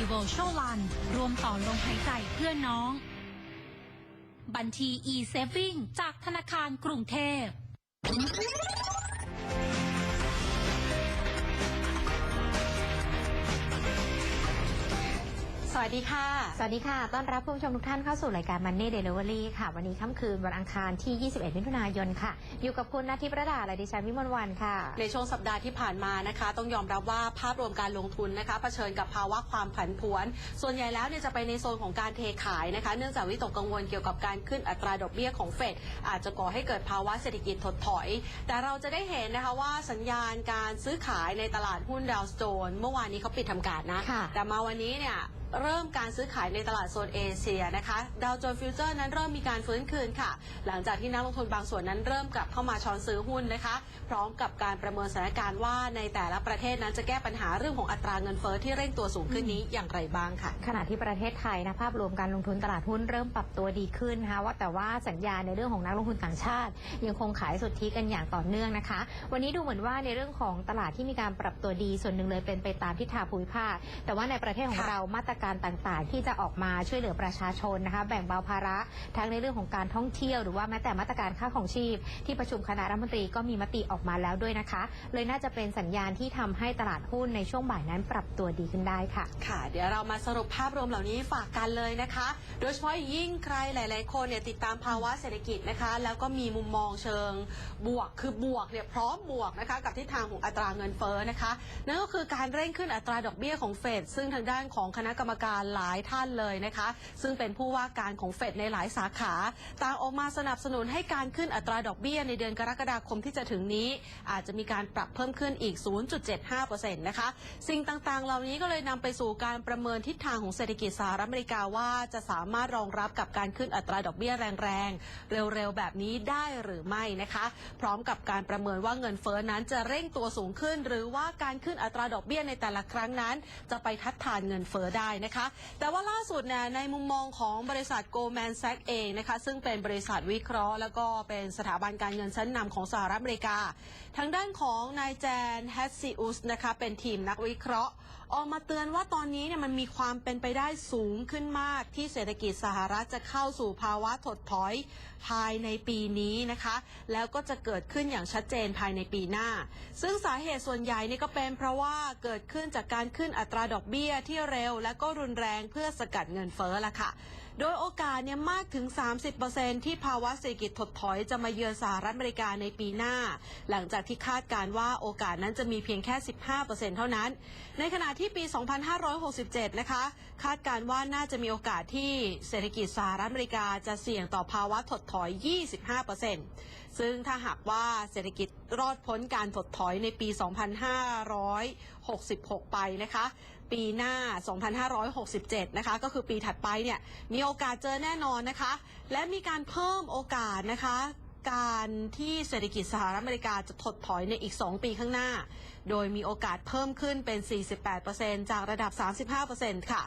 PTT Virtual Run รวมต่อลมหายใจเพื่อน้อง บัญชี e-saving จากธนาคารกรุงเทพ วัสดีค่ะ สวัสดีค่ะ ต้อนรับผู้ชมทุกท่านเข้าสู่รายการ Money Delivery ค่ะ วันนี้ค่ำคืนวันอังคารที่ 21 มิถุนายนค่ะ อยู่กับคุณนาทิพย์ระดาและดิฉันวิมลวันค่ะ ในช่วงสัปดาห์ที่ผ่านมานะคะ ต้องยอมรับว่าภาพรวมการลงทุนนะคะเผชิญกับภาวะความผันผวน ส่วนใหญ่แล้วเนี่ยจะไปในโซนของการเทขายนะคะ เนื่องจากวิตกกังวลเกี่ยวกับการขึ้นอัตราดอกเบี้ยของเฟดอาจจะก่อให้เกิดภาวะเศรษฐกิจถดถอย แต่เราจะได้เห็นนะคะว่าสัญญาณการซื้อขายในตลาดหุ้นดาวโจนส์เมื่อวานนี้เขาปิดทำการนะค่ะแต่มาวันนี้เนี่ย เริ่มการซื้อขายในตลาดโซนเอเชียนะคะดาวโจนส์ฟิวเจอร์นั้นเริ่มมีการฟื้นคืนค่ะ หลังจากที่นักลงทุนบางส่วนนั้นเริ่มกลับเข้ามาช้อนซื้อหุ้นนะคะ พร้อมกับการประเมินสถานการณ์ว่าในแต่ละประเทศนั้นจะแก้ปัญหาเรื่องของอัตราเงินเฟ้อที่เร่งตัวสูงขึ้นนี้อย่างไรบ้างค่ะ ขณะที่ประเทศไทยนะภาพรวมการลงทุนตลาดหุ้นเริ่มปรับตัวดีขึ้นนะคะว่าแต่ว่าสัญญาในเรื่องของนักลงทุนต่างชาติ ยังคงขายสุทธิกันอย่างต่อเนื่องนะคะ วันนี้ดูเหมือนว่าในเรื่องของตลาดที่มีการปรับตัวดีส่วนหนึ่งเลยเป็นไปตามทิศทางภูมิภาคแต่ว่าในประเทศของเรามาตรการต่างๆ ที่จะออกมาช่วยเหลือประชาชนนะคะแบ่งเบาภาระทั้งในเรื่องของการท่องเที่ยวหรือว่าแม้แต่มาตรการค่าของชีพ ที่ประชุมคณะรัฐมนตรีก็มีมติออกมาแล้วด้วยนะคะ เลยน่าจะเป็นสัญญาณที่ทำให้ตลาดหุ้นในช่วงบ่ายนั้นปรับตัวดีขึ้นได้ค่ะ ค่ะ เดี๋ยวเรามาสรุปภาพรวมเหล่านี้ฝากกันเลยนะคะ โดยเฉพาะยิ่งใครหลาย ๆ คนเนี่ยติดตามภาวะเศรษฐกิจนะคะ แล้วก็มีมุมมองเชิงบวกคือบวกเนี่ยพร้อมบวกนะคะกับทิศทางของอัตราเงินเฟ้อนะคะนั่นก็คือการเร่งขึ้นอัตราดอกเบี้ยของเฟดซึ่งทางด้านของคณะกรรมการหลายท่านเลยนะคะ ซึ่งเป็นผู้ว่าการของเฟดในหลายสาขา ต่างออกมาสนับสนุนให้การขึ้นอัตราดอกเบี้ยในเดือนกรกฎาคมที่จะถึงนี้ อาจจะมีการปรับเพิ่มขึ้นอีก 0.75%นะคะ สิ่งต่างๆ เหล่านี้ก็เลยนำไปสู่การประเมินทิศทางของเศรษฐกิจสหรัฐอเมริกาว่าจะสามารถรองรับกับการขึ้นอัตราดอกเบี้ยแรงๆ เร็วๆ แบบนี้ได้หรือไม่นะคะ พร้อมกับการประเมินว่าเงินเฟ้อนั้นจะเร่งตัวสูงขึ้น หรือว่าการขึ้นอัตราดอกเบี้ยในแต่ละครั้งนั้น จะไปทัดทานเงินเฟ้อได้นะคะ แต่ว่าล่าสุดเนี่ยในมุมมองของบริษัท Goldman Sachs เองนะคะ ซึ่งเป็นบริษัทวิเคราะห์ แล้วก็เป็นสถาบันการเงินชั้นนำของสหรัฐอเมริกา ทางด้านของนายแจนแฮตซิอุสนะคะเป็นทีมนักวิเคราะห์ ออกมาเตือนว่าตอนนี้เนี่ยมันมีความเป็นไปได้สูงขึ้นมาก ที่เศรษฐกิจสหรัฐจะเข้าสู่ภาวะถดถอยภายในปีนี้นะคะ แล้วก็จะเกิดขึ้นอย่างชัดเจนภายในปีหน้า ซึ่งสาเหตุส่วนใหญ่นี่ก็เป็นเพราะว่าเกิดขึ้นจากการขึ้นอัตราดอกเบี้ยที่เร็ว และก็รุนแรงเพื่อสกัดเงินเฟ้อละค่ะ โดยโอกาสเนี่ยมากถึง 30%ที่ภาวะเศรษฐกิจถดถอยจะมาเยือนสหรัฐอเมริกาในปีหน้า หลังจากที่คาดการว่าโอกาสนั้นจะมีเพียงแค่ 15%เท่านั้น ในขณะที่ปี 2567 นะคะ คาดการว่าน่าจะมีโอกาสที่เศรษฐกิจสหรัฐอเมริกาจะเสี่ยงต่อภาวะถดถอย 25% ซึ่งถ้าหากว่าเศรษฐกิจรอดพ้นการถดถอยในปี 2566 ไปนะคะ ปีหน้า 2567 นะคะ ก็คือปีถัดไปเนี่ย มีโอกาสเจอแน่นอนนะคะ และมีการเพิ่มโอกาสนะคะ การที่เศรษฐกิจสหรัฐอเมริกาจะถดถอยในอีก 2 ปีข้างหน้าโดยมีโอกาสเพิ่มขึ้นเป็น 48%จากระดับ 35%ค่ะ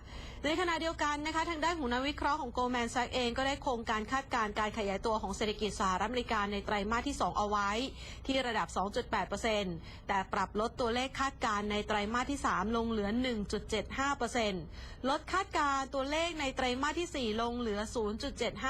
ในขณะเดียวกันนะคะ ทางด้านของนักวิเคราะห์ของ Goldman Sachs เองก็ได้คงการคาดการณ์การขยายตัวของเศรษฐกิจสหรัฐอเมริกาในไตรมาสที่ 2 เอาไว้ ที่ระดับ 2.8%แต่ปรับลดตัวเลขคาดการณ์ในไตรมาสที่ 3 ลงเหลือ 1.75%ลดคาดการณ์ตัวเลขในไตรมาสที่ 4 ลงเหลือ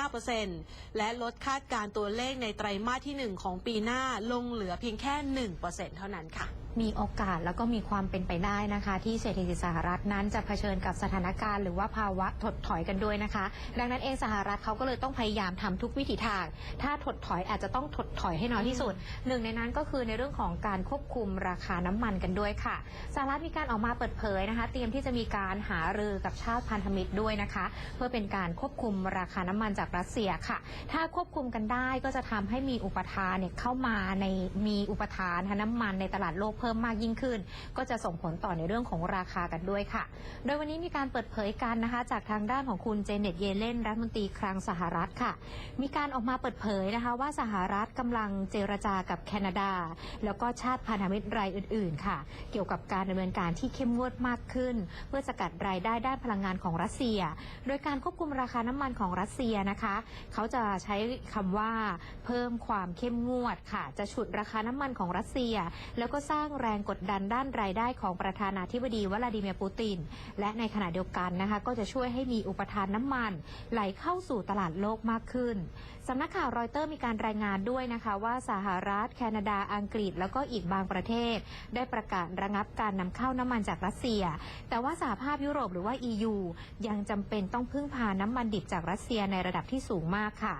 0.75%และลดคาดการณ์ตัวเลขในไตรมาสที่ 1 ของปีหน้าลงเหลือเพียงแค่ 1%เท่านั้นค่ะ มีโอกาสแล้วก็มีความเป็นไปได้นะคะ ที่เศรษฐกิจสหรัฐนั้นจะเผชิญกับสถานการณ์หรือว่าภาวะถดถอยกันด้วยนะคะ ดังนั้นเองสหรัฐเขาก็เลยต้องพยายามทำทุกวิถีทาง ถ้าถดถอยอาจจะต้องถดถอยให้น้อยที่สุด หนึ่งในนั้นก็คือในเรื่องของการควบคุมราคาน้ำมันกันด้วยค่ะสหรัฐมีการออกมาเปิดเผยนะคะ เตรียมที่จะมีการหารือกับชาติพันธมิตรด้วยนะคะ เพื่อเป็นการควบคุมราคาน้ำมันจากรัสเซียค่ะ ถ้าควบคุมกันได้ก็จะทำให้มีอุปทานเนี่ยเข้ามาในมีอุปทานน้ำมันในตลาดโลกพิ่มมากยิ่งขึ้น ก็จะส่งผลต่อในเรื่องของราคากันด้วยค่ะ โดยวันนี้มีการเปิดเผยกันนะคะ จากทางด้านของคุณเจเน็ตเยเลนรัฐมนตรีคลังสหรัฐค่ะ มีการออกมาเปิดเผยนะคะว่าสหรัฐกำลังเจรจากับแคนาดา แล้วก็ชาติพันธมิตรรายอื่น ๆ ค่ะ เกี่ยวกับการดำเนินการที่เข้มงวดมากขึ้น เพื่อสกัดรายได้ด้านพลังงานของรัสเซีย โดยการควบคุมราคาน้ำมันของรัสเซียนะคะ เขาจะใช้คำว่าเพิ่มความเข้มงวดค่ะ จะฉุดราคาน้ำมันของรัสเซีย แล้วก็สร้างแรงกดดันด้านรายได้ของประธานาธิบดีวลาดิเมียร์ปูติน และในขณะเดียวกันนะคะก็จะช่วยให้มีอุปทานน้ำมัน ไหลเข้าสู่ตลาดโลกมากขึ้นสำนักข่าวรอยเตอร์มีการรายงานด้วยนะคะว่าสหรัฐ แคนาดาอังกฤษ แล้วก็อีกบางประเทศ ได้ประกาศระงับการนำเข้าน้ำมันจากรัสเซีย แต่ว่าสหภาพยุโรปหรือว่า EU ยังจำเป็นต้องพึ่งพาน้ำมันดิบจากรัสเซียในระดับที่สูงมากค่ะ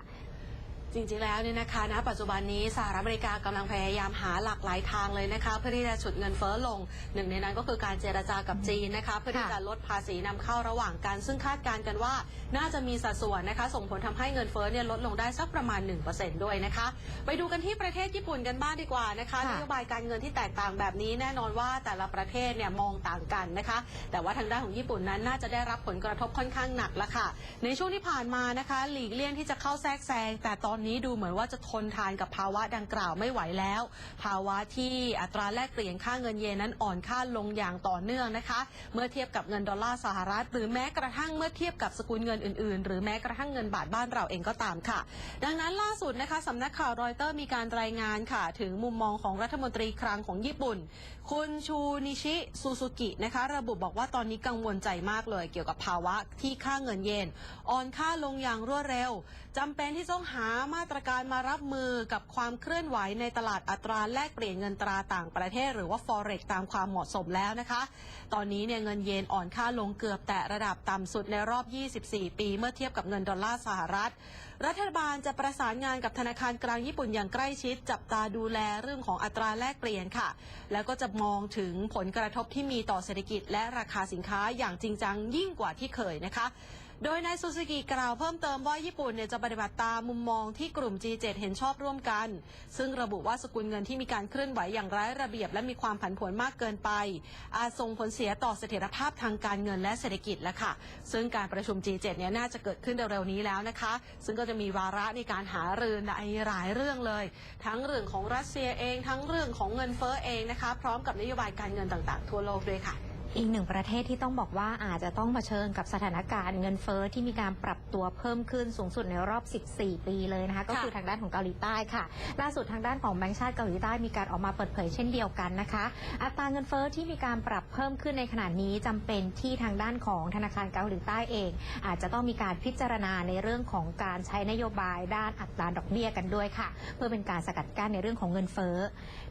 จริงๆแล้วเนี่ยนะคะณปัจจุบันนี้สหรัฐอเมริกากำลังพยายามหาหลากหลายทางเลยนะคะเพื่อที่จะฉุดเงินเฟ้อลง หนึ่งในนั้นก็คือการเจรจากับจีนนะคะเพื่อที่จะลดภาษีนำเข้าระหว่างกัน ซึ่งคาดการณ์กันว่า น่าจะมีสัดส่วนนะคะส่งผลทำให้เงินเฟ้อเนี่ยลดลงได้สักประมาณ 1%ด้วยนะคะ ไปดูกันที่ประเทศญี่ปุ่นกันบ้างดีกว่านะคะค่ะนโยบายการเงินที่แตกต่างแบบนี้แน่นอนว่าแต่ละประเทศเนี่ยมองต่างกันนะคะ แต่ว่าทางด้านของญี่ปุ่นนั้นน่าจะได้รับผลกระทบค่อนข้างหนักละค่ะ ในช่วงที่ผ่านมานะคะ หลีกเลี่ยงที่จะเข้าแทรกแซงแต่ตอนนี้ดูเหมือนว่าจะทนทานกับภาวะดังกล่าวไม่ไหวแล้ว ภาวะที่อัตราแลกเปลี่ยนค่าเงินเยนนั้นอ่อนค่าลงอย่างต่อเนื่องนะคะ เมื่อเทียบกับเงินดอลลาร์สหรัฐ หรือแม้กระทั่งเมื่อเทียบกับสกุลเงินอื่นๆ หรือแม้กระทั่งเงินบาทบ้านเราเองก็ตามค่ะ ดังนั้นล่าสุดนะคะสำนักข่าวรอยเตอร์มีการรายงานค่ะ ถึงมุมมองของรัฐมนตรีคลังของญี่ปุ่น คุณชูนิชิซูซูกินะคะ ระบุบอกว่าตอนนี้กังวลใจมากเลย เกี่ยวกับภาวะที่ค่าเงินเยนอ่อนค่าลงอย่างรวดเร็ว จำเป็นที่ต้องหามาตรการมารับมือกับความเคลื่อนไหวในตลาดอัตราแลกเปลี่ยนเงินตราต่างประเทศ หรือว่า forex ตามความเหมาะสมแล้วนะคะ ตอนนี้เนี่ยเงินเยนอ่อนค่าลงเกือบแต่ระดับต่ำสุดในรอบ 24 ปี เมื่อเทียบกับเงินดอลลาร์สหรัฐ รัฐบาลจะประสานงานกับธนาคารกลางญี่ปุ่นอย่างใกล้ชิด จับตาดูแลเรื่องของอัตราแลกเปลี่ยนค่ะ แล้วก็จะมองถึงผลกระทบที่มีต่อเศรษฐกิจและราคาสินค้าอย่างจริงจังยิ่งกว่าที่เคยนะคะ โดยนายซูซูกิกล่าวเพิ่มเติมว่าญี่ปุ่นเนี่ยจะปฏิบัติตามมุมมองที่กลุ่ม G7 เห็นชอบร่วมกัน ซึ่งระบุว่าสกุลเงินที่มีการเคลื่อนไหวอย่างไร้ระเบียบ และมีความผันผวนมากเกินไป อาจส่งผลเสียต่อเสถียรภาพทางการเงินและเศรษฐกิจแล้วค่ะ ซึ่งการประชุม G7 เนี่ยน่าจะเกิดขึ้นเร็วๆนี้แล้วนะคะ ซึ่งก็จะมีวาระในการหารือในหลายเรื่องเลย ทั้งเรื่องของรัสเซียเอง ทั้งเรื่องของเงินเฟ้อเองนะคะ พร้อมกับนโยบายการเงินต่างๆ ทั่วโลกด้วยค่ะ อีกหนึ่งประเทศที่ต้องบอกว่าอาจจะต้องเผชิญกับสถานการณ์เงินเฟ้อที่มีการปรับตัวเพิ่มขึ้นสูงสุดในรอบ 14 ปีเลยนะคะ ก็คือทางด้านของเกาหลีใต้ค่ะ ล่าสุดทางด้านของแบงก์ชาติเกาหลีใต้มีการออกมาเปิดเผยเช่นเดียวกันนะคะ อัตราเงินเฟ้อที่มีการปรับเพิ่มขึ้นในขณะนี้จำเป็นที่ทางด้านของธนาคารเกาหลีใต้เอง อาจจะต้องมีการพิจารณาในเรื่องของการใช้นโยบายด้านอัตราดอกเบี้ยกันด้วยค่ะ เพื่อเป็นการสกัดกั้นในเรื่องของเงินเฟ้อ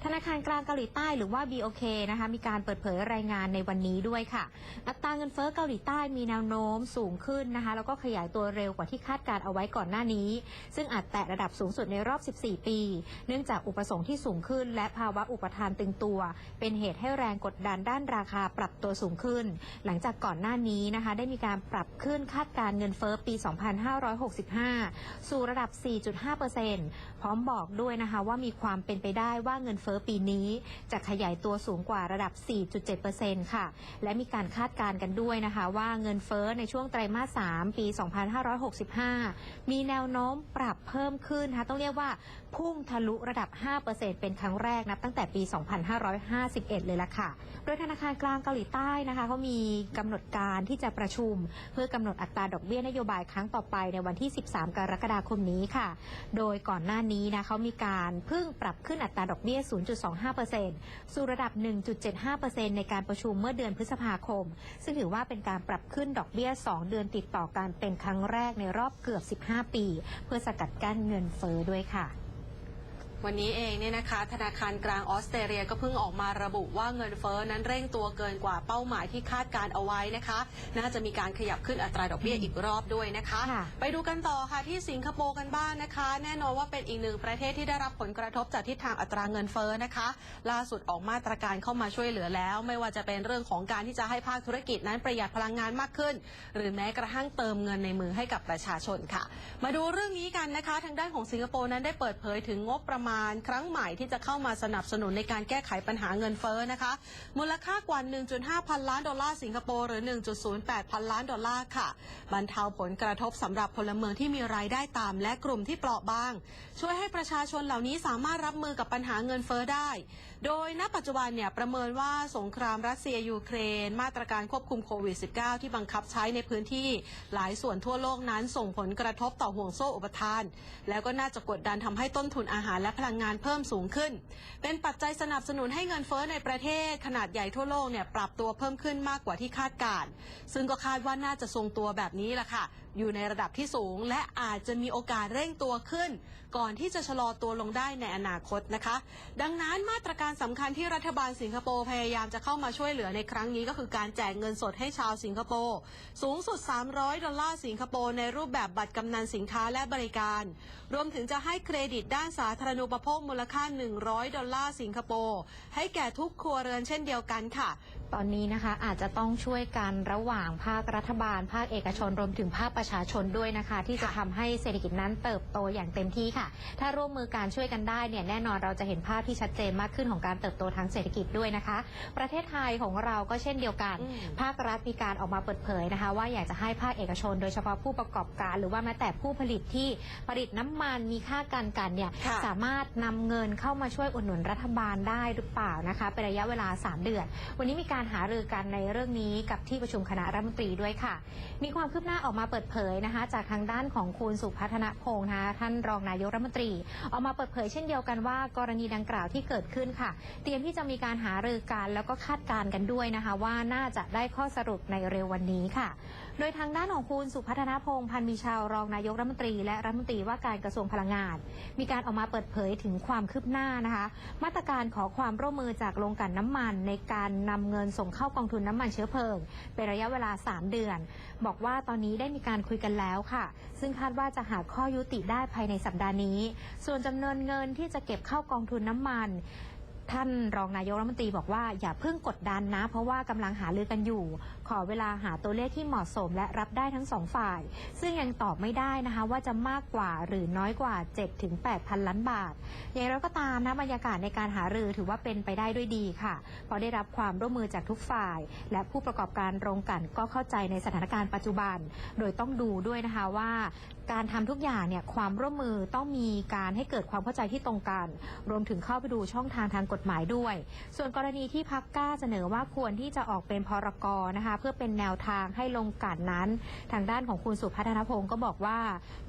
ธนาคารกลางเกาหลีใต้หรือว่า BOK นะคะมีการเปิดเผยรายงานในวันนี้ด้วยค่ะ อัตราเงินเฟ้อเกาหลีใต้มีแนวโน้มสูงขึ้นนะคะ แล้วก็ขยายตัวเร็วกว่าที่คาดการเอาไว้ก่อนหน้านี้ ซึ่งอาจแตะระดับสูงสุดในรอบ 14 ปี เนื่องจากอุปสงค์ที่สูงขึ้น และภาวะอุปทานตึงตัว เป็นเหตุให้แรงกดดันด้านราคาปรับตัวสูงขึ้น หลังจากก่อนหน้านี้นะคะ ได้มีการปรับขึ้นคาดการเงินเฟ้อปี 2565 สู่ระดับ 4.5%พร้อมบอกด้วยนะคะว่ามีความเป็นไปได้ว่าเงินเฟ้อปีนี้ จะขยายตัวสูงกว่าระดับ 4.7%ค่ะและมีการคาดการณ์กันด้วยนะคะว่าเงินเฟ้อในช่วงไตรมาส 3 ปี 2565 มีแนวโน้มปรับเพิ่มขึ้นนะคะต้องเรียกว่า พุ่งทะลุระดับ 5%เป็นครั้งแรกนับตั้งแต่ปี 2551 เลยล่ะค่ะ โดยธนาคารกลางเกาหลีใต้นะคะเขามีกำหนดการที่จะประชุม เพื่อกำหนดอัตราดอกเบี้ยนโยบายครั้งต่อไปในวันที่ 13 กรกฎาคมนี้ค่ะ โดยก่อนหน้านี้นะเขามีการเพิ่งปรับขึ้นอัตราดอกเบี้ย 0.25%สู่ระดับ 1.75%ในการประชุมเมื่อเดือนพฤษภาคม ซึ่งถือว่าเป็นการปรับขึ้นดอกเบี้ย 2 เดือนติดต่อกันเป็นครั้งแรกในรอบเกือบ 15 ปี เพื่อสกัดกั้นเงินเฟ้อด้วยค่ะ วันนี้เองเนี่ยนะคะ ธนาคารกลางออสเตรเลียก็เพิ่งออกมาระบุว่าเงินเฟ้อนั้นเร่งตัวเกินกว่าเป้าหมายที่คาดการเอาไว้นะคะ น่าจะมีการขยับขึ้นอัตราดอกเบี้ยอีกรอบด้วยนะคะค่ะไปดูกันต่อค่ะที่สิงคโปร์กันบ้างนะคะ แน่นอนว่าเป็นอีกหนึ่งประเทศที่ได้รับผลกระทบจากทิศทางอัตราเงินเฟ้อนะคะ ล่าสุดออกมาตรการเข้ามาช่วยเหลือแล้ว ไม่ว่าจะเป็นเรื่องของการที่จะให้ภาคธุรกิจนั้นประหยัดพลังงานมากขึ้น หรือแม้กระทั่งเติมเงินในมือให้กับประชาชนค่ะ มาดูเรื่องนี้กันนะคะ ทางด้านของสิงคโปร์นั้นได้เปิดเผยถึงงบประมาณครั้งใหม่ที่จะเข้ามาสนับสนุนในการแก้ไขปัญหาเงินเฟ้อนะคะ มูลค่ากว่า 1.5 พันล้านดอลลาร์สิงคโปร์หรือ 1.08 พันล้านดอลลาร์ค่ะ บรรเทาผลกระทบสำหรับพลเมืองที่มีรายได้ต่ำและกลุ่มที่เปราะบาง ช่วยให้ประชาชนเหล่านี้สามารถรับมือกับปัญหาเงินเฟ้อได้ โดยณปัจจุบันเนี่ยประเมินว่าสงครามรัสเซียยูเครน มาตรการควบคุมโควิด -19 ที่บังคับใช้ในพื้นที่หลายส่วนทั่วโลกนั้นส่งผลกระทบต่อห่วงโซ่อุปทาน แล้วก็น่าจะกดดันทำให้ต้นทุนอาหารและพลังงานเพิ่มสูงขึ้น เป็นปัจจัยสนับสนุนให้เงินเฟ้อในประเทศ ขนาดใหญ่ทั่วโลกเนี่ยปรับตัวเพิ่มขึ้นมากกว่าที่คาดการณ์ซึ่งก็คาดว่าน่าจะทรงตัวแบบนี้แหละค่ะอยู่ในระดับที่สูง และอาจจะมีโอกาสเร่งตัวขึ้น ก่อนที่จะชะลอตัวลงได้ในอนาคตนะคะ ดังนั้นมาตรการสำคัญที่รัฐบาลสิงคโปร์พยายามจะเข้ามาช่วยเหลือในครั้งนี้ก็คือการแจกเงินสดให้ชาวสิงคโปร์สูงสุด 300 ดอลลาร์สิงคโปร์ในรูปแบบบัตรกำนันสินค้าและบริการ รวมถึงจะให้เครดิตด้านสาธารณูปโภคมูลค่า 100 ดอลลาร์สิงคโปร์ให้แก่ทุกครัวเรือนเช่นเดียวกันค่ะ ตอนนี้นะคะอาจจะต้องช่วยกันระหว่างภาครัฐบาล ภาคเอกชนรวมถึงภาคประชาชนด้วยนะคะ ที่จะทำให้เศรษฐกิจนั้นเติบโตอย่างเต็มที่ค่ะ ถ้าร่วมมือการช่วยกันได้เนี่ยแน่นอนเราจะเห็นภาพที่ชัดเจนมากขึ้นของการเติบโตทางเศรษฐกิจด้วยนะคะ ประเทศไทยของเราก็เช่นเดียวกันอืมภาครัฐมีการออกมาเปิดเผยนะคะ ว่าอยากจะให้ภาคเอกชน โดยเฉพาะผู้ประกอบการ หรือว่าแม้แต่ผู้ผลิตที่ผลิตน้ำมันมีค่าการกันเนี่ยค่ะสามารถนำเงินเข้ามาช่วยอุดหนุนรัฐบาลได้หรือเปล่านะคะเป็นระยะเวลา 3 เดือน วันนี้มีการหารือกันในเรื่องนี้กับที่ประชุมคณะรัฐมนตรีด้วยค่ะ มีความคืบหน้าออกมาเปิดเผยนะคะ จากทางด้านของคุณสุพัฒนพงษ์นะคะท่านรองนายกรัฐมนตรี ออกมาเปิดเผยเช่นเดียวกันว่า กรณีดังกล่าวที่เกิดขึ้นค่ะ เตรียมที่จะมีการหารือกันแล้วก็คาดการณ์กันด้วยนะคะ ว่าน่าจะได้ข้อสรุปในเร็ววันนี้ค่ะ โดยทางด้านของคุณสุพัฒนพงษ์พันมีชาวรองนายกรัฐมนตรี และรัฐมนตรีว่าการกระทรวงพลังงาน มีการออกมาเปิดเผยถึงความคืบหน้านะคะ มาตรการขอความร่วมมือจากโรงกลั่นน้ำมันในการนำเงินส่งเข้ากองทุนน้ำมันเชื้อเพลิง เป็นระยะเวลา 3 เดือน บอกว่าตอนนี้ได้มีการคุยกันแล้วค่ะ ซึ่งคาดว่าจะหาข้อยุติได้ภายในสัปดาห์นี้ ส่วนจำนวนเงินที่จะเก็บเข้ากองทุนน้ำมันท่านรองนายกรัฐมนตรีบอกว่าอย่าเพิ่งกดดันนะ เพราะว่ากำลังหารือกันอยู่ขอเวลาหาตัวเลขที่เหมาะสมและรับได้ทั้งสองฝ่าย ซึ่งยังตอบไม่ได้นะคะว่าจะมากกว่าหรือน้อยกว่า7ถึง8พันล้านบาท อย่างไรก็ตามนะบรรยากาศในการหารือถือว่าเป็นไปได้ด้วยดีค่ะ เพราะได้รับความร่วมมือจากทุกฝ่าย และผู้ประกอบการโรงกลั่นก็เข้าใจในสถานการณ์ปัจจุบัน โดยต้องดูด้วยนะคะว่าการทำทุกอย่างเนี่ยความร่วมมือต้องมีการให้เกิดความเข้าใจที่ตรงกัน รวมถึงเข้าไปดูช่องทางทางกฎหมายด้วย ส่วนกรณีที่พักกล้าเสนอว่าควรที่จะออกเป็นพรกรนะคะเพื่อเป็นแนวทางให้ลงกลั่นนั้น ทางด้านของคุณสุพัฒนพงศ์ก็บอกว่า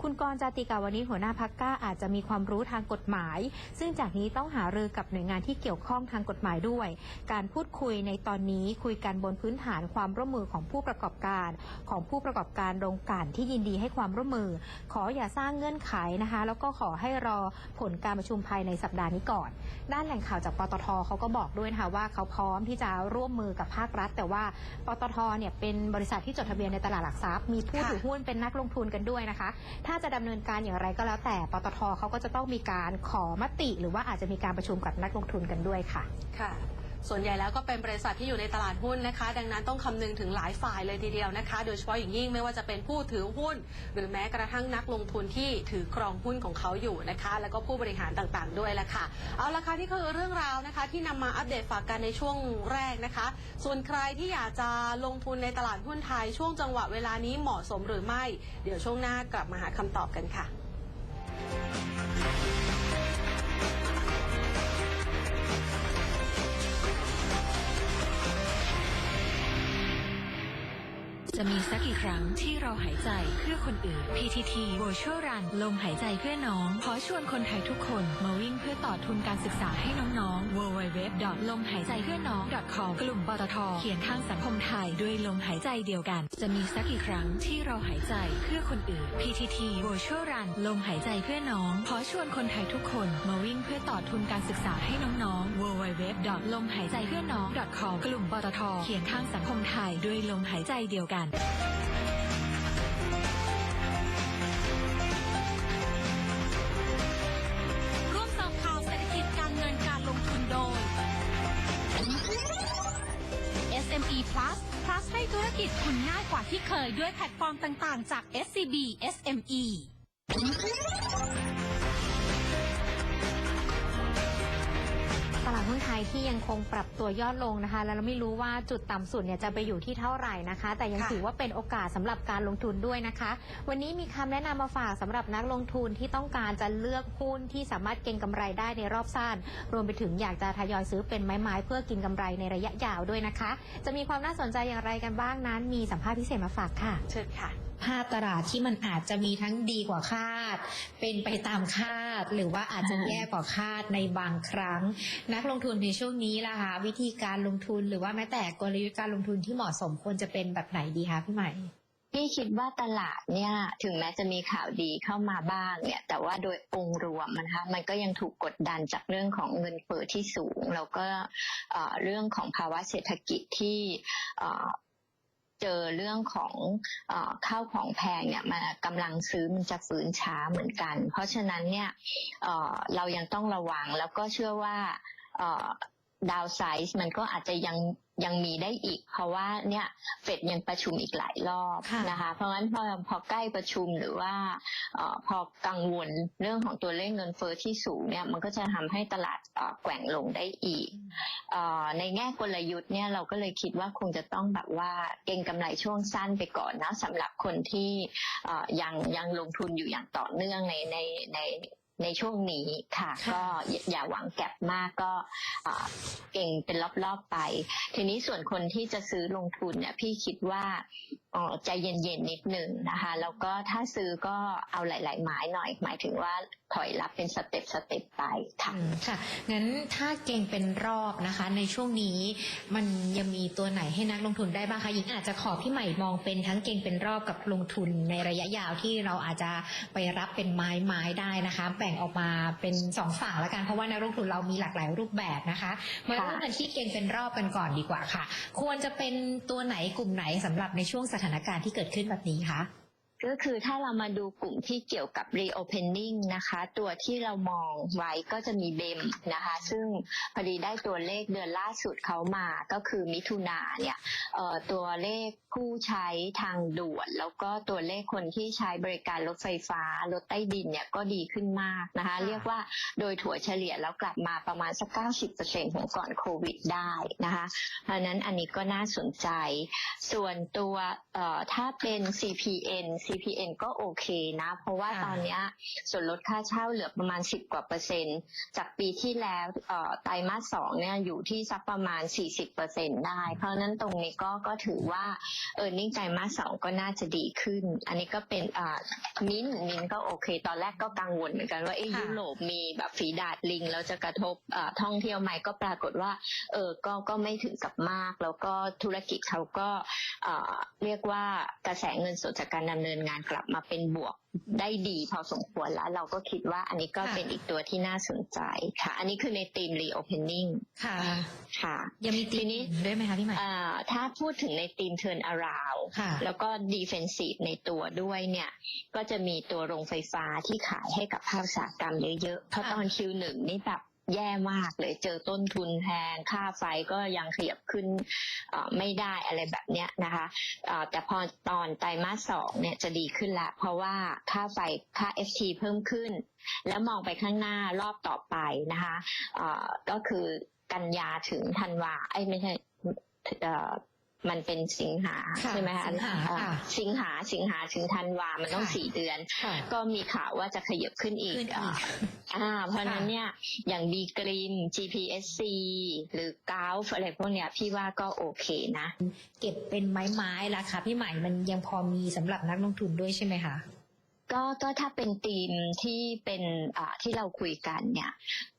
คุณกรจาติกาวนิหัวหน้าพักก้าอาจจะมีความรู้ทางกฎหมาย ซึ่งจากนี้ต้องหารือกับหน่วยงานที่เกี่ยวข้องทางกฎหมายด้วย การพูดคุยในตอนนี้คุยกันบนพื้นฐานความร่วมมือของผู้ประกอบการ ของผู้ประกอบการโรงกลั่นที่ยินดีให้ความร่วมมือ ขออย่าสร้างเงื่อนไขนะคะ แล้วก็ขอให้รอผลการประชุมภายในสัปดาห์นี้ก่อน ด้านแหล่งข่าวจากปตทเขาก็บอกด้วยนะคะว่าเขาพร้อมที่จะร่วมมือกับภาครัฐ แต่ว่าปตทเนี่ยเป็นบริษัทที่จดทะเบียนในตลาดหลักทรัพย์ มีผู้ค่ะถือหุ้นเป็นนักลงทุนกันด้วยนะคะ ถ้าจะดำเนินการอย่างไรก็แล้วแต่ปตทเขาก็จะต้องมีการขอมติ หรือว่าอาจจะมีการประชุมกับนักลงทุนกันด้วยค่ะ ค่ะ ส่วนใหญ่แล้วก็เป็นบริษัทที่อยู่ในตลาดหุ้นนะคะ ดังนั้นต้องคำนึงถึงหลายฝ่ายเลยทีเดียวนะคะ โดยเฉพาะอย่างยิ่งไม่ว่าจะเป็นผู้ถือหุ้น หรือแม้กระทั่งนักลงทุนที่ถือครองหุ้นของเขาอยู่นะคะ แล้วก็ผู้บริหารต่างๆ ด้วยละค่ะ เอาละค่ะนี่คือเรื่องราวนะคะ ที่นำมาอัปเดตฝากกันในช่วงแรกนะคะ ส่วนใครที่อยากจะลงทุนในตลาดหุ้นไทยช่วงจังหวะเวลานี้เหมาะสมหรือไม่ เดี๋ยวช่วงหน้ากลับมาหาคำตอบกันค่ะ จะมีสักกี่ครั้งที่เราหายใจเพื่อคนอื่น PTT Virtual Run ลมหายใจเพื่อน้อง ขอชวนคนไทยทุกคนมาวิ่งเพื่อต่อทุนการศึกษาให้น้องๆ www. ลมหายใจเพื่อน้อง .com กลุ่มปตทเขียนข้างสังคมไทยด้วยลมหายใจเดียวกัน จะมีสักกี่ครั้งที่เราหายใจเพื่อคนอื่น PTT Virtual Run ลมหายใจเพื่อน้อง ขอชวนคนไทยทุกคนมาวิ่งเพื่อต่อทุนการศึกษาให้น้องๆ www. ลมหายใจเพื่อน้อง .com กลุ่มปตทเขียนข้างสังคมไทยด้วยลมหายใจเดียวกันร่วมเสริมข่าวเศรษฐกิจการเงินการลงทุนโดย SME Plus Plus ให้ธุรกิจคุณง่ายกว่าที่เคยด้วยแพลตฟอร์มต่าง ๆ จาก SCB SME ตลาดหุ้นไทยที่ยังคงปรับตัวยอดลงนะคะ แล้วเราไม่รู้ว่าจุดต่ำสุดเนี่ยจะไปอยู่ที่เท่าไหร่นะคะ แต่ยังค่ะถือว่าเป็นโอกาสสำหรับการลงทุนด้วยนะคะ วันนี้มีคำแนะนำมาฝากสำหรับนักลงทุนที่ต้องการจะเลือกหุ้นที่สามารถเก็งกำไรได้ในรอบสั้นรวมไปถึงอยากจะทยอยซื้อเป็นไม้ๆเพื่อกินกำไรในระยะยาวด้วยนะคะ จะมีความน่าสนใจอย่างไรกันบ้างนั้น มีสัมภาษณ์พิเศษมาฝากค่ะ เชิญค่ะ ภาพตลาดที่มันอาจจะมีทั้งดีกว่าคาด เป็นไปตามคาด หรือว่าอาจจะแย่กว่าคาดในบางครั้ง นักลงทุนในช่วงนี้ล่ะคะวิธีการลงทุนหรือว่าแม้แต่กลยุทธ์การลงทุนที่เหมาะสมควรจะเป็นแบบไหนดีคะพี่ใหม่พี่คิดว่าตลาดเนี่ยถึงแม้จะมีข่าวดีเข้ามาบ้างเนี่ย แต่ว่าโดยองค์รวมนะคะมันก็ยังถูกกดดันจากเรื่องของเงินเฟ้อที่สูง แล้วก็เอ่อเรื่องของภาวะเศรษฐกิจที่ เจอเรื่องของเออข้าวของแพงเนี่ยมากำลังซื้อมันจะฟื้นช้าเหมือนกัน เพราะฉะนั้นเนี่ยเอ่อเรายังต้องระวังแล้วก็เชื่อว่า ดาวไซส์มันก็อาจจะยังยังมีได้อีก เพราะว่าเนี่ยเฟดยังประชุมอีกหลายรอบค่ะนะคะเพราะงั้นพอพอใกล้ประชุมหรือว่าเออพอกังวลเรื่องของตัวเลขเงินเฟ้อที่สูงเนี่ยมันก็จะทำให้ตลาดเอ่อแกว่งลงได้อีกเออในแง่กลยุทธ์เนี่ยเราก็เลยคิดว่าคงจะต้องแบบว่าเก็งกำไรช่วงสั้นไปก่อนนะสำหรับคนที่เอ่อยังยังลงทุนอยู่อย่างต่อเนื่องในในใน ในช่วงนี้ค่ะค่ะก็อย่าอย่าหวังแก็บมากก็เอ่อเก่งเป็นรอบๆไป ทีนี้ส่วนคนที่จะซื้อลงทุนเนี่ยพี่คิดว่าเอ่อใจเย็นๆนิดหนึ่งนะคะ แล้วก็ถ้าซื้อก็เอาหลาย ๆ หมายหน่อย หมายถึงว่าถอยรับเป็นสเต็ปสเต็ปไปค่ะอืมค่ะงั้นถ้าเก่งเป็นรอบนะคะ ในช่วงนี้มันยังมีตัวไหนให้นักลงทุนได้บ้างคะหญิงอาจจะขอพี่ใหม่มองเป็นทั้งเก่งเป็นรอบกับลงทุนในระยะยาวที่เราอาจจะไปรับเป็นไม้ไม้ได้นะคะแบ่งออกมาเป็นสองฝั่งละกันเพราะว่านักลงทุนเรามีหลากหลายรูปแบบนะคะมาเริ่มกันที่เก่งเป็นรอบกันก่อนดีกว่าค่ะ ควรจะเป็นตัวไหนกลุ่มไหนสำหรับในช่วงสถานการณ์ที่เกิดขึ้นแบบนี้คะ ก็คือถ้าเรามาดูกลุ่มที่เกี่ยวกับ reopening นะคะ ตัวที่เรามองไว้ก็จะมีเบมนะคะ ซึ่งพอดีได้ตัวเลขเดือนล่าสุดเขามาก็คือมิถุนาเนี่ยเอ่อตัวเลขผู้ใช้ทางด่วน แล้วก็ตัวเลขคนที่ใช้บริการรถไฟฟ้ารถใต้ดินเนี่ยก็ดีขึ้นมากนะคะค่ะเรียกว่าโดยถั่วเฉลี่ยแล้วกลับมาประมาณสัก 90%ของก่อนโควิดได้นะคะเพราะฉะนั้นอันนี้ก็น่าสนใจ ส่วนตัวเอ่อถ้าเป็น CPN CPN ก็โอเคนะ เพราะว่าค่ะตอนเนี้ยส่วนลดค่าเช่าเหลือประมาณ 10 กว่าเปอร์เซ็นต์ จากปีที่แล้วเอ่อไตรมาสสองเนี่ยอยู่ที่สักประมาณ 40เปอร์เซ็นต์ได้ เพราะฉะนั้นตรงนี้ก็ก็ถือว่าเออนิ่งไตรมาสสองก็น่าจะดีขึ้น อันนี้ก็เป็นอ่ามินมินก็โอเค ตอนแรกก็กังวลเหมือนกันว่าเอ้ยค่ะยุโรปมีแบบฝีดาดลิงแล้วจะกระทบเอ่อท่องเที่ยวไหมก็ปรากฏว่าเออก็ก็ไม่ถึงกับมาก แล้วก็ธุรกิจเขาก็เอ่อเรียกว่ากระแสเงินสดจากการดำเนินงานกลับมาเป็นบวกได้ดีพอสมควรแล้ว เราก็คิดว่าอันนี้ก็ค่ะเป็นอีกตัวที่น่าสนใจค่ะ อันนี้คือในธีม reopening ค่ะ ค่ะ ยังมีตีทีนี้ด้วยไหมคะพี่ใหม่เอ่อถ้าพูดถึงในธีม turn around ค่ะแล้วก็ defensive ในตัวด้วยเนี่ย ก็จะมีตัวโรงไฟฟ้าที่ขายให้กับภาคอุตสาหกรรมเยอะๆเพราะค่ะตอน Q1 นี่แบบ แย่มากเลยเจอต้นทุนแพงค่าไฟก็ยังขยับขึ้นไม่ได้อะไรแบบเนี้ยนะคะแต่พอตอนไตรมาสสองเนี่ยจะดีขึ้นละเพราะว่าค่าไฟค่า FT เพิ่มขึ้น แล้วมองไปข้างหน้ารอบต่อไปนะคะก็คือกันยาถึงธันวาไอ้ไม่ใช่ มันเป็นสิงหาค่ะใช่ไหมคะสิงหาเอ่อค่ะสิงหาสิงหาถึงธันวามันต้องค่ะสี่เดือนค่ะก็มีข่าวว่าจะขยับขึ้นอีกขึ้นอีกอ่าอ่าเพราะฉะนั้นเนี่ยอย่างบีกรีน GPSC หรือกาฟอะไรพวกเนี้ยพี่ว่าก็โอเคนะ เก็บเป็นไม้ไม้ๆราคาพี่ใหม่มันยังพอมีสำหรับนักลงทุนด้วยใช่ไหมคะก็ก็ถ้าเป็นธีมที่เป็นอ่าที่เราคุยกันเนี่ย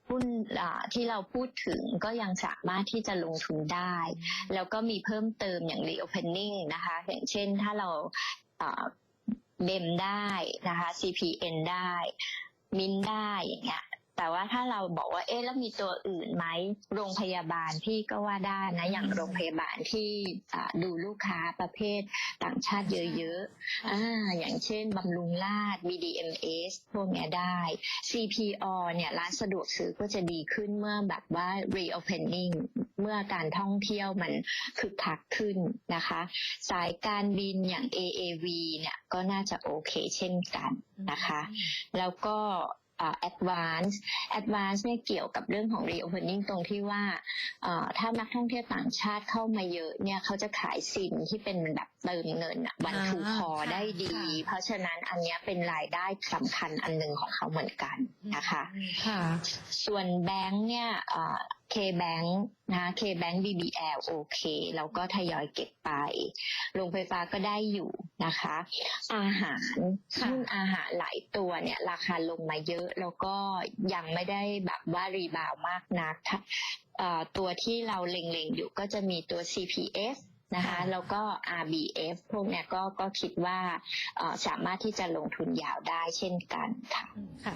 หุ้นอ่าที่เราพูดถึงก็ยังสามารถที่จะลงทุนได้ แล้วก็มีเพิ่มเติมอย่าง reopening นะคะ อย่างเช่นถ้าเราเบมได้นะคะ CPN ได้มินได้อย่างเงี้ย แต่ว่าถ้าเราบอกว่าเอ๊ะแล้วมีตัวอื่นไหมโรงพยาบาลพี่ก็ว่าได้นะอย่างโรงพยาบาลที่อ่าดูลูกค้าประเภทต่างชาติเยอะๆอ่าอย่างเช่นบำรุงราษฎร์ BDMS พวกเนี้ยได้ CPO เนี่ยร้านสะดวกซื้อก็จะดีขึ้นเมื่อแบบว่า reopening เมื่อการท่องเที่ยวมันคึกคักขึ้นนะคะ สายการบินอย่าง AAV เนี่ยก็น่าจะโอเคเช่นกันนะคะ แล้วก็ อ่า advance advance เนี่ยเกี่ยวกับเรื่องของ reopening ตรงที่ว่าเอ่อถ้านักท่องเที่ยวต่างชาติเข้ามาเยอะเนี่ยเขาจะขายซิมที่เป็นแบบเติมเงินอะวันอ่าทูคอค่ะได้ดี เพราะฉะนั้นอันเนี้ยเป็นรายได้สำคัญอันหนึ่งของเขาเหมือนกันนะคะค่ะส่วนแบงค์เนี่ยเคแบงค์นะคะ K-Bank BBL โอเคแล้วก็ทยอยเก็บไป โรงไฟฟ้าก็ได้อยู่ นะคะ อาหารค่ะหุ้นอาหารหลายตัวเนี่ย ราคาลงมาเยอะแล้วก็ยังไม่ได้แบบว่ารีบาวด์มากนักถ้าเอ่อตัวที่เราเล็งๆอยู่ก็จะมีตัว CPF นะคะแล้วก็ RBF พวกเนี้ยก็ก็คิดว่าเอ่อสามารถที่จะลงทุนยาวได้เช่นกันค่ะ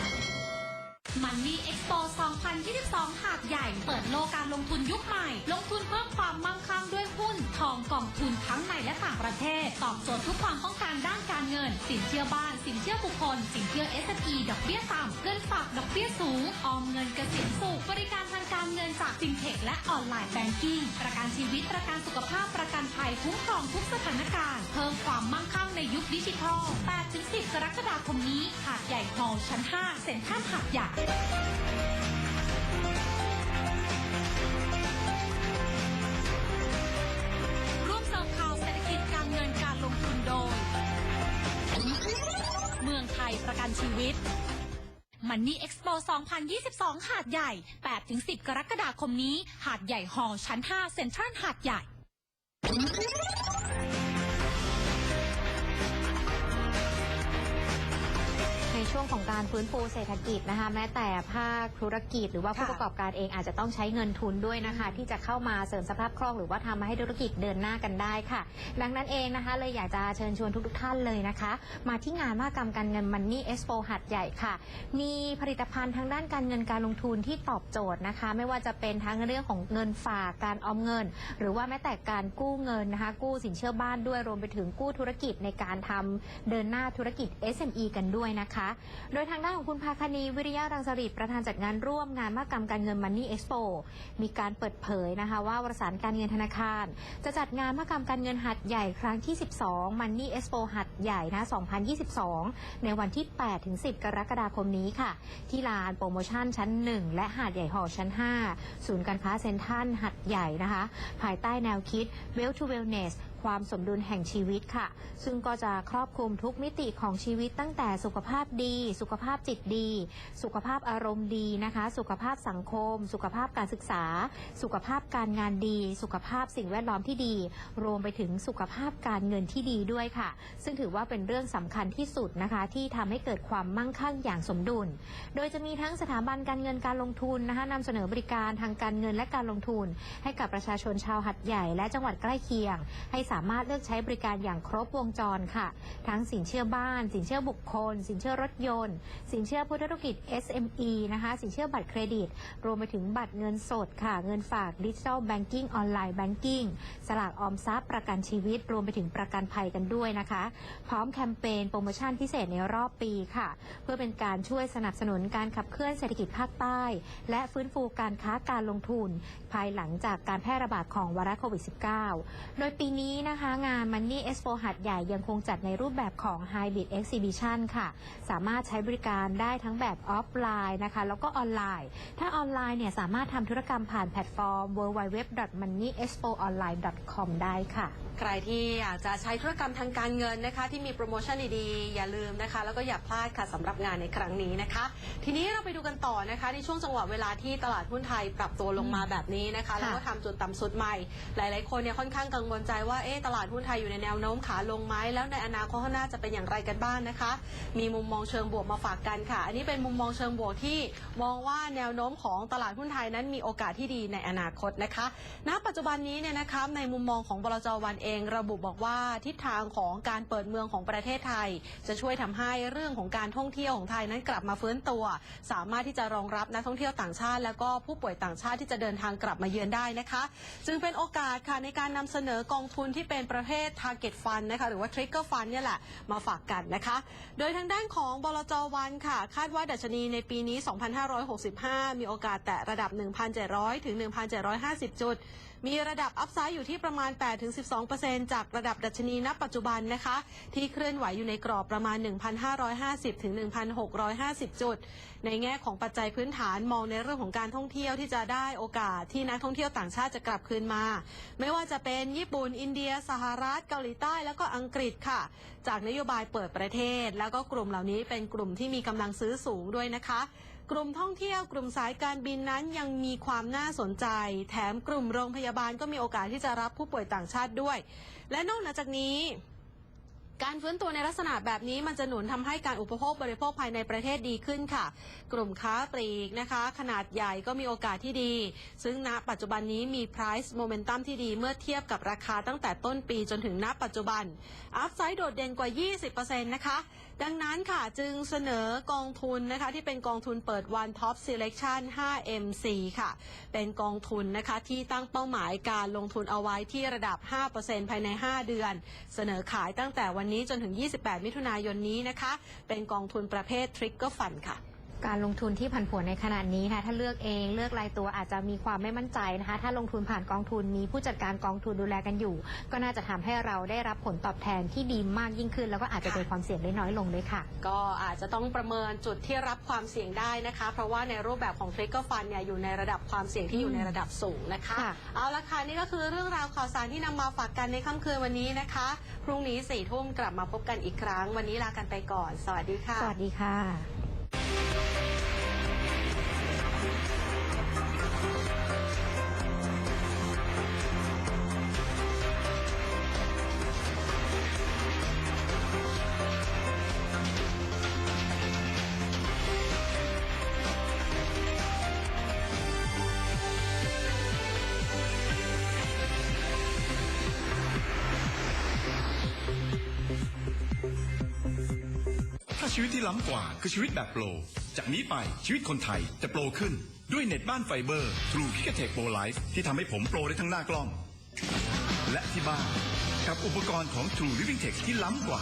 มันนี่เอ็กซ์โป2022 หาดใหญ่ เปิดโลกการลงทุนยุคใหม่ ลงทุนเพิ่มความมั่งคั่งด้วยหุ้น ทองกองทุนทั้งในและต่างประเทศ ตอบโจทย์ทุกความต้องการด้านการเงิน สินเชื่อบ้าน สินเชื่อบุคคล สินเชื่อ s อ e ดอกเบี้ยต่ำเงินฝากดอกเบี้ยสูง ออมเงินเกษียณสูงบริการทางการเงินจากฟินเทคและออนไลน์แบงกิ้งประกันชีวิตประกันสุขภาพประ กันภัยคุ้มครองทุกสถานการณ์ เพิ่มความมั่งคั่งในยุคดิจิทัล8-10 กรกฎาคมนี้หาดใหญ่ฮอลล์ชั้น 5 เซ็นทรัลหาดใหญ่ร่วมเสริมข่าวเศรษฐกิจการเงินการลงทุนโดย เมืองไทยประกันชีวิตมันนี่เอ็กซ์โป2022 หาดใหญ่ 8-10 กรกฎาคมนี้ หาดใหญ่ฮอลล์ชั้น 5 เซ็นทรัลหาดใหญ่ Mm-hmm. ช่วงของการฟื้นฟูเศรษฐกิจนะคะ แม้แต่ภาคธุรกิจ หรือว่าผู้ค่ะประกอบการเองอาจจะต้องใช้เงินทุนด้วยนะคะ ที่จะเข้ามาเสริมสภาพคล่องหรือว่าทำให้ธุรกิจเดินหน้ากันได้ค่ะ ดังนั้นเองนะคะเลยอยากจะเชิญชวนทุกๆท่านเลยนะคะ มาที่งานมหกรรมการเงินมันนี่เอ็กซ์โปหัดใหญ่ค่ะ มีผลิตภัณฑ์ทางด้านการเงินการลงทุนที่ตอบโจทย์นะคะ ไม่ว่าจะเป็นทั้งเรื่องของเงินฝากการออมเงิน หรือว่าแม้แต่การกู้เงินนะคะ กู้สินเชื่อบ้านด้วยรวมไปถึงกู้ธุรกิจในการทำเดินหน้าธุรกิจ SME กันด้วยนะคะโดยทางด้านของคุณภาคณีวิริยะรังสฤษประธานจัดงานร่วมงานมหกรรมการเงินมันนี่เอ็กซ์โปมีการเปิดเผยนะคะว่าบริษัทการเงินธนาคาร จะจัดงานมหกรรมการเงินหัดใหญ่ครั้งที่ 12มันนี่เอ็กซ์โปหัดใหญ่นะ 2022 ในวันที่8ถึง10 กรกฎาคมนี้ค่ะ ที่ลานโปรโมชั่นชั้น 1 และหาดใหญ่หอชั้น 5 ศูนย์การค้าเซ็นทรัลหัดใหญ่นะคะ ภายใต้แนวคิด Well to Wellness ความสมดุลแห่งชีวิตค่ะ ซึ่งก็จะครอบคลุมทุกมิติของชีวิตตั้งแต่สุขภาพดี สุขภาพจิตดี สุขภาพอารมณ์ดีนะคะ สุขภาพสังคม สุขภาพการศึกษา สุขภาพการงานดี สุขภาพสิ่งแวดล้อมที่ดี รวมไปถึงสุขภาพการเงินที่ดีด้วยค่ะ ซึ่งถือว่าเป็นเรื่องสำคัญที่สุดนะคะ ที่ทำให้เกิดความมั่งคั่งอย่างสมดุล โดยจะมีทั้งสถาบันการเงินการลงทุนนะคะนำเสนอบริการทางการเงินและการลงทุน ให้กับประชาชนชาวหัดใหญ่และจังหวัดใกล้เคียง ให้สามารถเลือกใช้บริการอย่างครบวงจรค่ะ ทั้งสินเชื่อบ้าน สินเชื่อบุคคล สินเชื่อรถยนต์ สินเชื่อผู้ธุรกิจ SME นะคะ สินเชื่อบัตรเครดิต รวมไปถึงบัตรเงินสดค่ะ เงินฝากดิจิทัลแบงกิ้งออนไลน์แบงกิ้งสลากออมทรัพย์ประกันชีวิต รวมไปถึงประกันภัยกันด้วยนะคะ พร้อมแคมเปญโปรโมชั่นพิเศษในรอบปีค่ะ เพื่อเป็นการช่วยสนับสนุนการขับเคลื่อนเศรษฐกิจภาคใต้ และฟื้นฟูการค้าการลงทุน ภายหลังจากการแพร่ระบาดของไวรัสโควิด -19 โดยปีนี้นะคะ งาน Money Expo หัดใหญ่ยังคงจัดในรูปแบบของ Hybrid Exhibition ค่ะ สามารถใช้บริการได้ทั้งแบบออฟไลน์นะคะ แล้วก็ออนไลน์ ถ้าออนไลน์เนี่ยสามารถทำธุรกรรมผ่านแพลตฟอร์ม www.moneyexpoonline.com ได้ค่ะ ใครที่อยากจะใช้ธุรกรรมทางการเงินนะคะ ที่มีโปรโมชั่นดีๆ อย่าลืมนะคะ แล้วก็อย่าพลาดค่ะสำหรับงานในครั้งนี้นะคะ ทีนี้เราไปดูกันต่อนะคะ ในช่วงจังหวะเวลาที่ตลาดหุ้นไทยปรับตัวลงมาแบบนี้นะคะ แล้วก็ทำจุดต่ำสุดใหม่ หลาย ๆ คนเนี่ยค่อนข้างกังวลใจว่าเอ๊ตลาดหุ้นไทยอยู่ในแนวโน้มขาลงไหมแล้วในอนาคตข้างหน้าจะเป็นอย่างไรกันบ้างนะคะ มีมุมมองเชิงบวกมาฝากกันค่ะ อันนี้เป็นมุมมองเชิงบวกที่มองว่าแนวโน้มของตลาดหุ้นไทยนั้นมีโอกาสที่ดีในอนาคตนะคะ ณ ปัจจุบันนี้เนี่ยนะคะในมุมมองของบลจวันเอง ระบุบอกว่าทิศทางของการเปิดเมืองของประเทศไทย จะช่วยทำให้เรื่องของการท่องเที่ยวของไทยนั้นกลับมาฟื้นตัว สามารถที่จะรองรับนักท่องเที่ยวต่างชาติ แล้วก็ผู้ป่วยต่างชาติที่จะเดินทางกลับมาเยือนได้นะคะ จึงเป็นโอกาสค่ะในการนำเสนอกองทุนที่ที่เป็นประเภท target fund นะคะหรือว่า trigger fund เนี่ยแหละมาฝากกันนะคะ โดยทางด้านของบลจวันค่ะ คาดว่าดัชนีในปีนี้ 2565 มีโอกาสแตะระดับ 1,700 ถึง 1,750 จุด มีระดับอัพไซด์อยู่ที่ประมาณ 8-12%จากระดับดัชนีณปัจจุบันนะคะ ที่เคลื่อนไหวอยู่ในกรอบประมาณ 1,550 ถึง 1,650 จุด ในแง่ของปัจจัยพื้นฐานมองในเรื่องของการท่องเที่ยวที่จะได้โอกาสที่นักท่องเที่ยวต่างชาติจะกลับคืนมา ไม่ว่าจะเป็นญี่ปุ่น อินเดีย สหรัฐ เกาหลีใต้ แล้วก็อังกฤษค่ะ จากนโยบายเปิดประเทศ แล้วก็กลุ่มเหล่านี้เป็นกลุ่มที่มีกำลังซื้อสูงด้วยนะคะ กลุ่มท่องเที่ยวกลุ่มสายการบินนั้นยังมีความน่าสนใจ แถมกลุ่มโรงพยาบาลก็มีโอกาสที่จะรับผู้ป่วยต่างชาติด้วย และนอกจากนี้การฟื้นตัวในลักษณะแบบนี้มันจะหนุนทำให้การอุปโภคบริโภคภายในประเทศดีขึ้นค่ะ กลุ่มค้าปลีกนะคะ ขนาดใหญ่ก็มีโอกาสที่ดี ซึ่งณปัจจุบันนี้มี price momentum ที่ดีเมื่อเทียบกับราคาตั้งแต่ต้นปีจนถึงณปัจจุบัน อัพไซด์โดดเด่นกว่า 20%นะคะ ดังนั้นค่ะจึงเสนอกองทุนนะคะที่เป็นกองทุนเปิดวัน Top Selection 5MC ค่ะ เป็นกองทุนนะคะที่ตั้งเป้าหมายการลงทุนเอาไว้ที่ระดับ 5%ภายใน 5 เดือน เสนอขายตั้งแต่วันนี้จนถึง 28 มิถุนายนนี้นะคะ เป็นกองทุนประเภททริกเกอร์ฟันค่ะ การลงทุนที่ผันผวนในขนาดนี้นะคะถ้าเลือกเองเลือกรายตัวอาจจะมีความไม่มั่นใจนะคะ ถ้าลงทุนผ่านกองทุนมีผู้จัดการกองทุนดูแลกันอยู่ ก็น่าจะทำให้เราได้รับผลตอบแทนที่ดีมากยิ่งขึ้น แล้วก็อาจจะเกิดความเสี่ยงได้น้อยลงด้วยค่ะ ก็อาจจะต้องประเมินจุดที่รับความเสี่ยงได้นะคะ เพราะว่าในรูปแบบของ Trigger Fund เนี่ยอยู่ในระดับความเสี่ยงที่อยู่ในระดับสูงนะคะค่ะเอาละค่ะนี่ก็คือเรื่องราวข่าวสารที่นำมาฝากกันในค่ำคืนวันนี้นะคะ พรุ่งนี้สี่ทุ่มกลับมาพบกันอีกครั้ง วันนี้ลากันไปก่อน สวัสดีค่ะ สวัสดีค่ะ ล้ำกว่าคือชีวิตแบบโปร จากนี้ไปชีวิตคนไทยจะโปรขึ้น ด้วยเน็ตบ้านไฟเบอร์ทรูพิกเทคโปรไลฟ์ที่ทำให้ผมโปรได้ทั้งหน้ากล้อง และที่บ้านกับอุปกรณ์ของ True Living Tech ที่ล้ำกว่า